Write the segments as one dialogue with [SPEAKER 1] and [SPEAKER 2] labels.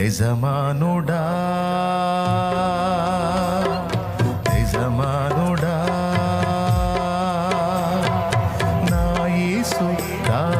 [SPEAKER 1] యజమానుడా. యజమానుడా. నాయసు కా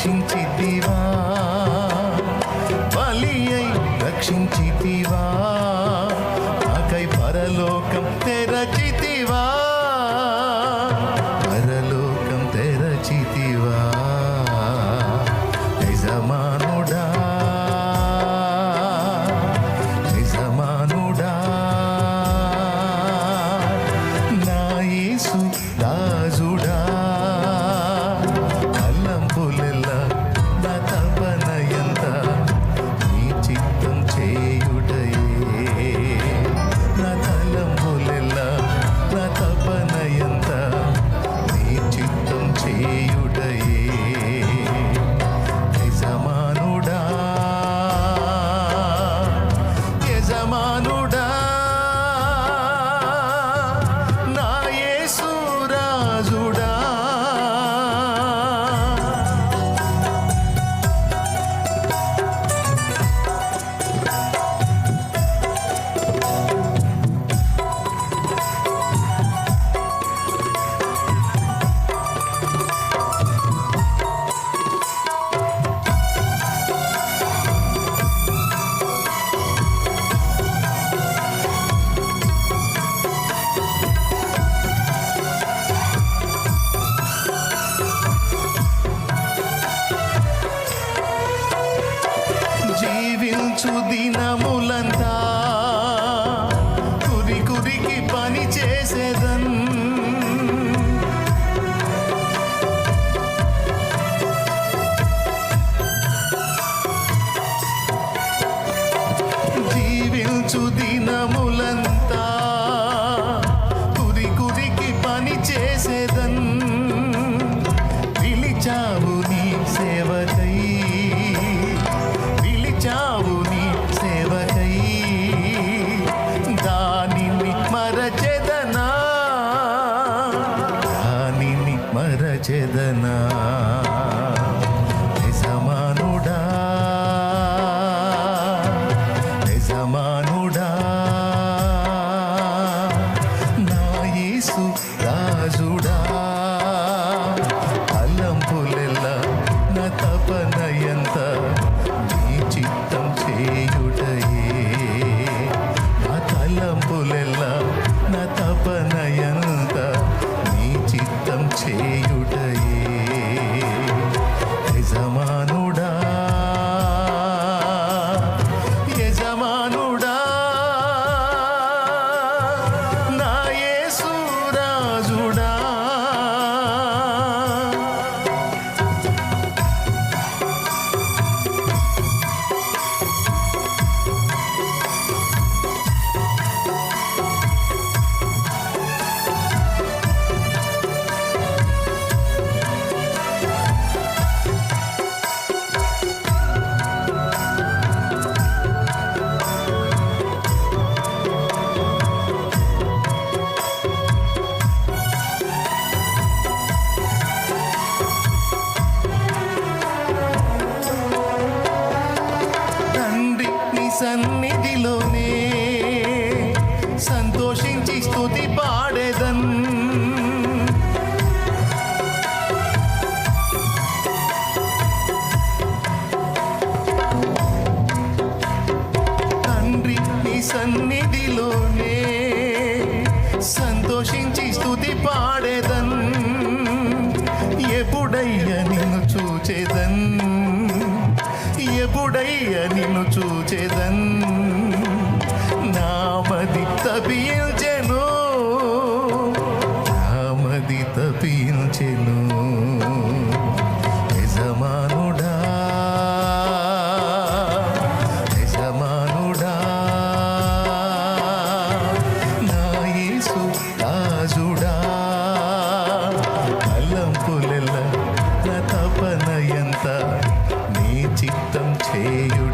[SPEAKER 1] ಚಿಂತಿದ್ದೀವಾ జీవించు దినములంతా. కురి కురికి పని చేసేదన్. జీవించు దిన నా హానిని మరచెదనా? సన్నిధిలోనే సంతోషించి స్థుతి పాడేదన్. తండ్రి నీ సన్నిధిలోనే సంతోషించి స్థుతి పాడేదన్. ఎప్పుడయ్యా నిన్ను చూచేదన్? ఎప్పుడయ్యా నిన్ను చూచేదన్? నామది తబియల్ Hey, you.